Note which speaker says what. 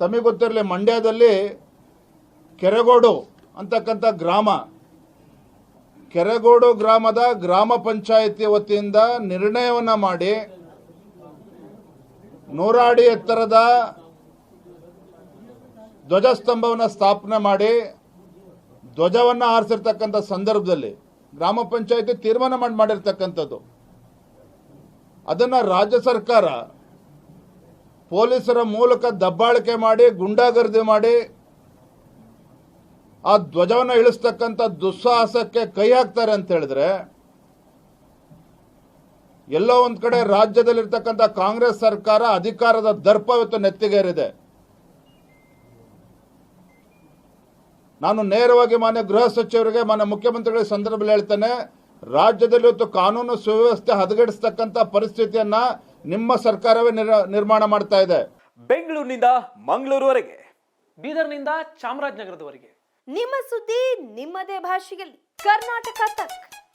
Speaker 1: ತಮಗೆ ಗೊತ್ತಿರಲಿ, ಮಂಡ್ಯದಲ್ಲಿ ಕೆರೆಗೋಡು ಅಂತಕ್ಕಂಥ ಗ್ರಾಮ. ಕೆರೆಗೋಡು ಗ್ರಾಮದ ಗ್ರಾಮ ಪಂಚಾಯಿತಿ ವತಿಯಿಂದ ನಿರ್ಣಯವನ್ನು ಮಾಡಿ ನೂರಾಡಿ ಎತ್ತರದ ಧ್ವಜಸ್ತಂಭವನ್ನು ಸ್ಥಾಪನೆ ಮಾಡಿ ಧ್ವಜವನ್ನು ಆರಿಸಿರ್ತಕ್ಕಂಥ ಸಂದರ್ಭದಲ್ಲಿ ಗ್ರಾಮ ಪಂಚಾಯಿತಿ ತೀರ್ಮಾನ ಮಾಡಿ ಮಾಡಿರ್ತಕ್ಕಂಥದ್ದು. ಅದನ್ನು ರಾಜ್ಯ ಸರ್ಕಾರ ಪೊಲೀಸರ ಮೂಲಕ ದಬ್ಬಾಳಿಕೆ ಮಾಡಿ, ಗುಂಡಾಗರ್ದಿ ಮಾಡಿ, ಆ ಧ್ವಜವನ್ನು ಇಳಿಸ್ತಕ್ಕಂಥ ದುಸ್ಸಾಹಸಕ್ಕೆ ಕೈ ಹಾಕ್ತಾರೆ ಅಂತ ಹೇಳಿದ್ರೆ, ಎಲ್ಲೋ ಒಂದು ಕಡೆ ರಾಜ್ಯದಲ್ಲಿರ್ತಕ್ಕಂಥ ಕಾಂಗ್ರೆಸ್ ಸರ್ಕಾರ ಅಧಿಕಾರದ ದರ್ಪ ಇವತ್ತು ನೆತ್ತಿಗೇರಿದೆ. ನಾನು ನೇರವಾಗಿ ಮಾನ್ಯ ಗೃಹ ಸಚಿವರಿಗೆ, ಮಾನ್ಯ ಮುಖ್ಯಮಂತ್ರಿಗಳ ಸಂದರ್ಭದಲ್ಲಿ ಹೇಳ್ತೇನೆ, ರಾಜ್ಯದಲ್ಲಿ ಇವತ್ತು ಕಾನೂನು ಸುವ್ಯವಸ್ಥೆ ಹದಗೆಡಿಸ್ತಕ್ಕಂಥ ಪರಿಸ್ಥಿತಿಯನ್ನ ನಿಮ್ಮ ಸರ್ಕಾರವೇ ನಿರ್- ನಿರ್ಮಾಣ ಮಾಡ್ತಾ ಇದೆ.
Speaker 2: ಬೆಂಗಳೂರಿನಿಂದ ಮಂಗಳೂರುವರೆಗೆ.
Speaker 3: ಬೀದರ್ನಿಂದ ಚಾಮರಾಜನಗರದವರೆಗೆ.
Speaker 4: ನಿಮ್ಮ ಸುದ್ದಿ ನಿಮ್ಮದೇ ಭಾಷೆಯಲ್ಲಿ. ಕರ್ನಾಟಕ ತಕ್.